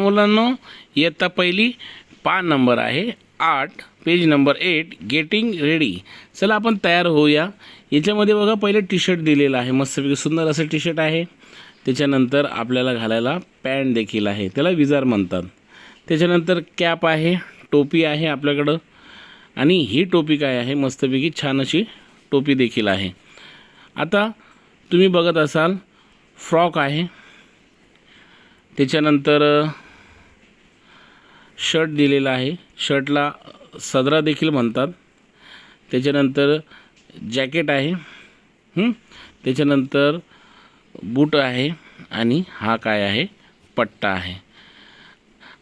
मुलांनो इयत्ता पहिली पान नंबर आहे आठ page number eight getting ready चला आपण तयार होऊया. याच्यामध्ये बघा पहिले टी शर्ट दिलेलं आहे. मस्तपैकी सुंदर असं टी शर्ट आहे. त्याच्यानंतर आपल्याला घालायला पॅन्ट देखील आहे. त्याला विजार म्हणतात. त्याच्यानंतर कॅप आहे टोपी आहे आपल्याकडं. आणि ही टोपी काय आहे? मस्तपैकी छान अशी टोपी देखील आहे. आता तुम्ही बघत असाल फ्रॉक आहे. त्याच्यानंतर शर्ट दिलेला आहे. शर्टला सदरा देखील म्हणतात. त्याच्यानंतर जॅकेट आहे. त्याच्यानंतर बूट आहे आणि हा काय आहे? पट्टा आहे.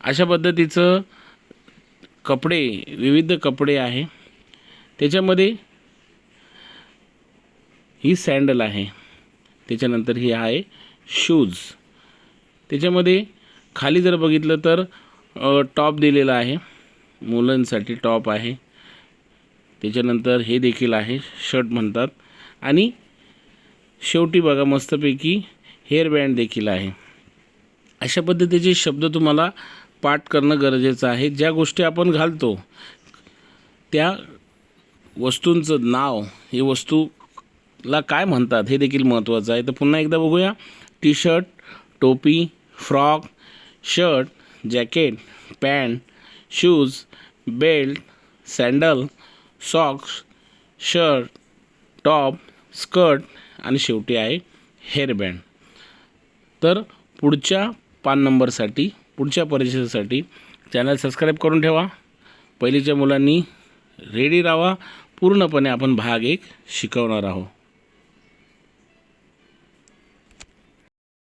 अशा पद्धतीचं कपडे विविध कपडे आहे. त्याच्यामध्ये ही सँडल आहे. त्याच्यानंतर ही आहे शूज. त्याच्यामध्ये खाली जर बघितलं तर टॉप दिलेला आहे. मुलांसाठी टॉप आहे. त्याच्यानंतर हे देखील आहे शर्ट म्हणतात. आणि शेवटी बघा मस्तपैकी हेअर बँड देखील आहे. अशा पद्धतीचे शब्द तुम्हाला पाठ करणं गरजेचं आहे. ज्या गोष्टी आपण घालतो त्या वस्तूंचं नाव हे वस्तूला काय म्हणतात हे देखील महत्त्वाचं आहे. तर पुन्हा एकदा बघूया. टी शर्ट टोपी frock shirt jacket pant shoes belt sandal socks shirt top skirt आणि शेवटी आहे हेअरबँड. तर पुढच्या पान नंबरसाठी पुढच्या परीक्षेसाठी चॅनल सबस्क्राईब करून ठेवा. पहिलीच्या मुलांनी रेडी राहा पूर्णपणे आपण भाग एक शिकवणार आहोत.